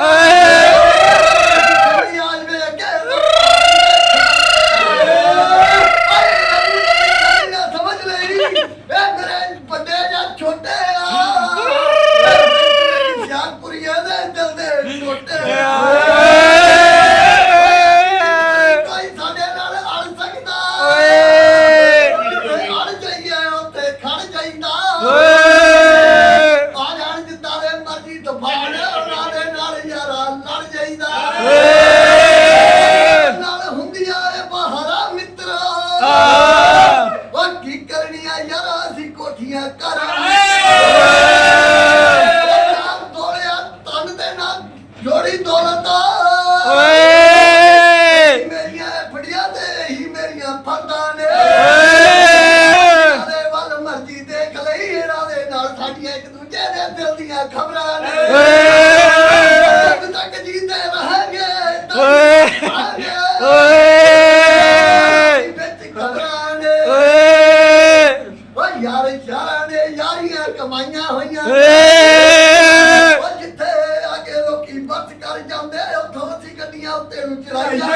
ਮੇਰੀ ਆਜ ਵੇਖ ਸਮਝ ਲਈ ਇਹ ਆ ਸਕਦਾ ਜਿੱਥੇ ਅੜ ਜਾਈਏ ਉੱਥੇ ਖੜ ਜਾਈਦਾ ਆ ਜਾਣ ਜਿੱਦਾਂ ਦੇ ਮਰਜ਼ੀ ਤੂਫਾਨ ਉਹਨਾਂ ਦੇ ਨਾਲ ਹੁੰਦੀਆਂ ਏ ਬਹਾਰਾ ਮਿੱਤਰਾ। ਉਹ ਕੀ ਕਰਨੀਆਂ ਯਾਰਾ ਅਸੀਂ ਕੋਠੀਆਂ ਕਰਾਂਗੇ ਨਾਮ ਤੋਲਿਆ ਤਨ ਦੇ ਨਾਲ ਜੋੜੀ ਦੌਲਤ। ਮੇਰੀਆਂ ਫੜੀਆਂ ਤੇ ਹੀ ਮੇਰੀਆਂ ਫੰਦਾਂ ਨੇ। ਵੱਲ ਮਰਜ਼ੀ ਦੇਖ ਲਈ ਇਹਨਾਂ ਦੇ ਨਾਲ ਸਾਡੀਆਂ ਇੱਕ ਦੂਜੇ ਦੇ ਦਿਲ ਦੀਆਂ ਖਬਰਾਂ ਨੇ। ਰਹਾਂਗੇ ਵਿੱਚ ਖਬਰਾਂ ਨੇ ਓ ਯਾਰ ਯਾਰਾਂ ਨੇ ਯਾਰੀਆਂ ਕਮਾਈਆਂ ਹੋਈਆਂ ਓ ਜਿੱਥੇ ਕੇ ਲੋਕੀ ਬੱਸ ਕਰ ਜਾਂਦੇ ਉੱਥੋਂ ਅਸੀਂ ਗੱਡੀਆਂ ਉੱਤੇ ਨੂੰ ਚੜਾਈਆਂ